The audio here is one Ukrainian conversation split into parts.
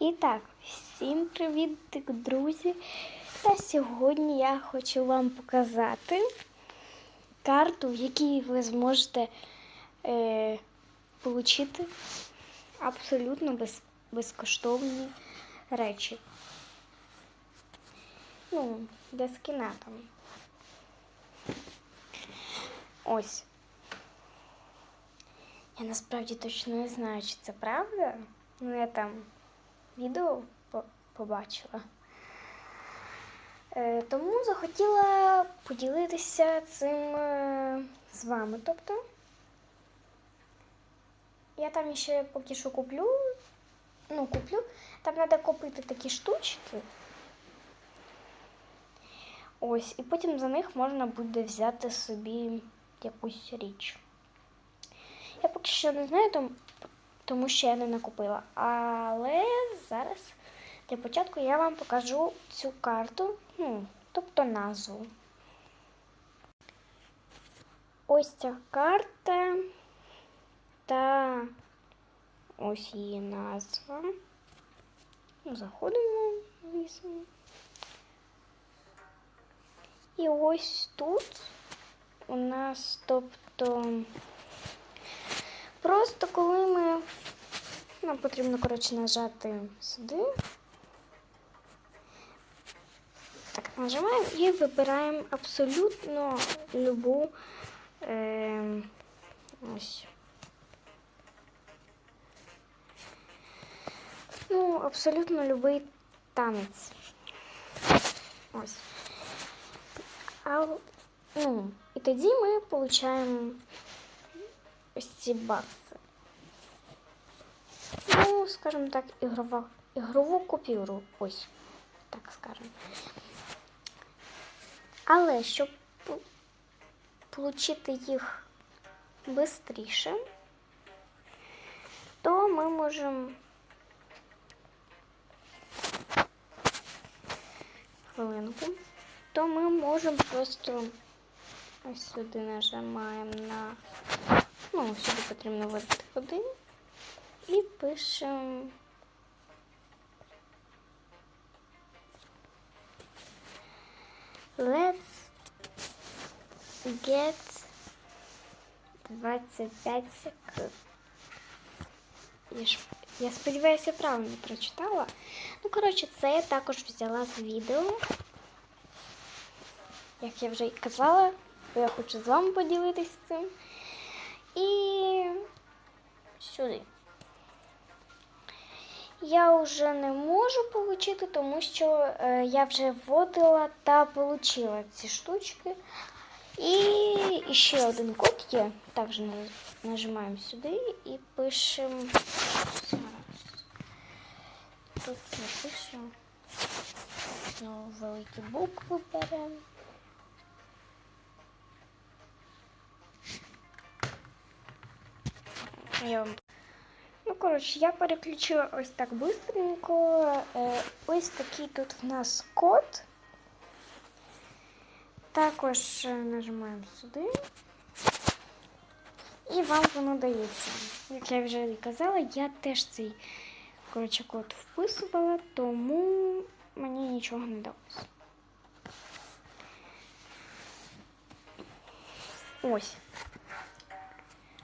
І так, всім привіт, друзі! Та сьогодні я хочу вам показати карту, в якій ви зможете е, отримати абсолютно без, безкоштовні речі. Ну, для скіна там. Ось. Я насправді точно не знаю, чи це правда. Ну, я там відео побачила. Е, тому захотіла поділитися цим е, з вами. Тобто, я там ще поки що куплю. Ну, куплю. Там треба купити такі штучки. Ось, і потім за них можна буде взяти собі якусь річ. Я поки що не знаю, тому, тому що я не накупила. Але зараз для початку я вам покажу цю карту, ну, тобто назву. Ось ця карта та ось її назва. Ну, Заходимо, звісно. І ось тут у нас, тобто, просто коли ми нам потрібно, коротше, нажати сюди. Так, нажимаємо і вибираємо абсолютно любу е, ось. Ну, абсолютно любий танець. Ось. А, ну, і тоді ми отримуємо ось ці. Ну, скажімо так, ігрова, ігрову купюру. Ось, так скажемо. Але щоб отримати їх швидше, то ми можемо хвилинку, то ми можемо просто ось сюди нажимаємо на, ну, сюди потрібно вводити один і пишемо Let's get 25 секунд. Я, ж, я сподіваюся, правильно прочитала. Ну, коротше, це я також взяла з відео. Як я вже і казала, я хочу з вами поділитися цим. І сюди. Я вже не можу отримати, тому що е, я вже вводила та отримала ці штучки. І ще один код є. Також нажимаємо сюди і пишемо. Тут напишемо. Знову великі букви беремо. Ну, коротше, я переключила ось так быстренько. Е, Ось такий тут в нас код. Також е, нажимаємо сюди. І вам воно дається. Як я вже казала, я теж цей коротше, код вписувала, тому мені нічого не далося. Ось.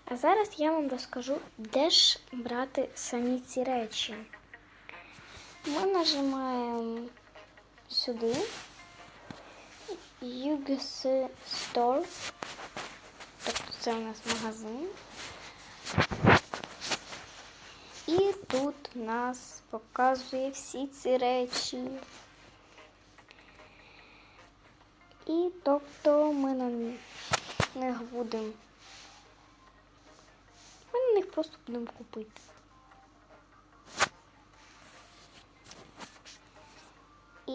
А зараз я вам розкажу, де ж брати самі ці речі. Ми нажимаємо сюди UGC Store. Тобто це у нас магазин. І тут нас показує всі ці речі. І тобто ми на них будемо ми на просто будемо купити. І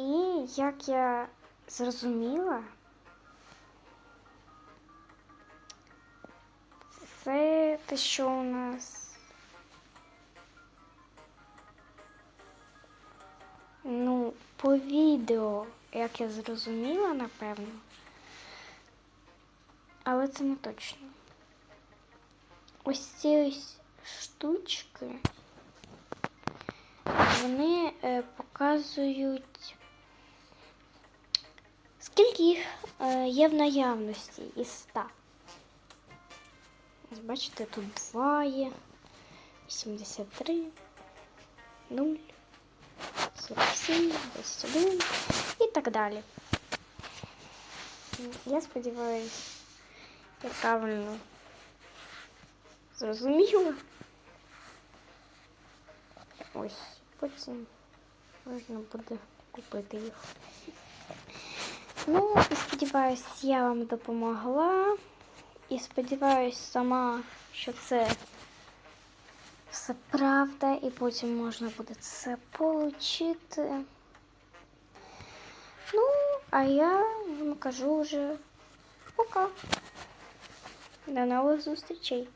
як я зрозуміла, це те, що у нас. Ну, по відео, як я зрозуміла, напевно. Але це не точно. Ось ці ось штучки вони е, показують, скільки їх е, є в наявності із 100. Ось бачите, тут 2 є, 83, 0, 47, 21 і так далі. Я сподіваюся, я правильно зрозуміла. Ось, потім можна буде купити їх. Ну, і сподіваюсь, я вам допомогла. І сподіваюсь сама, що це все правда, і потім можна буде це отримати. Ну, а я вам кажу вже пока. До нових зустрічей.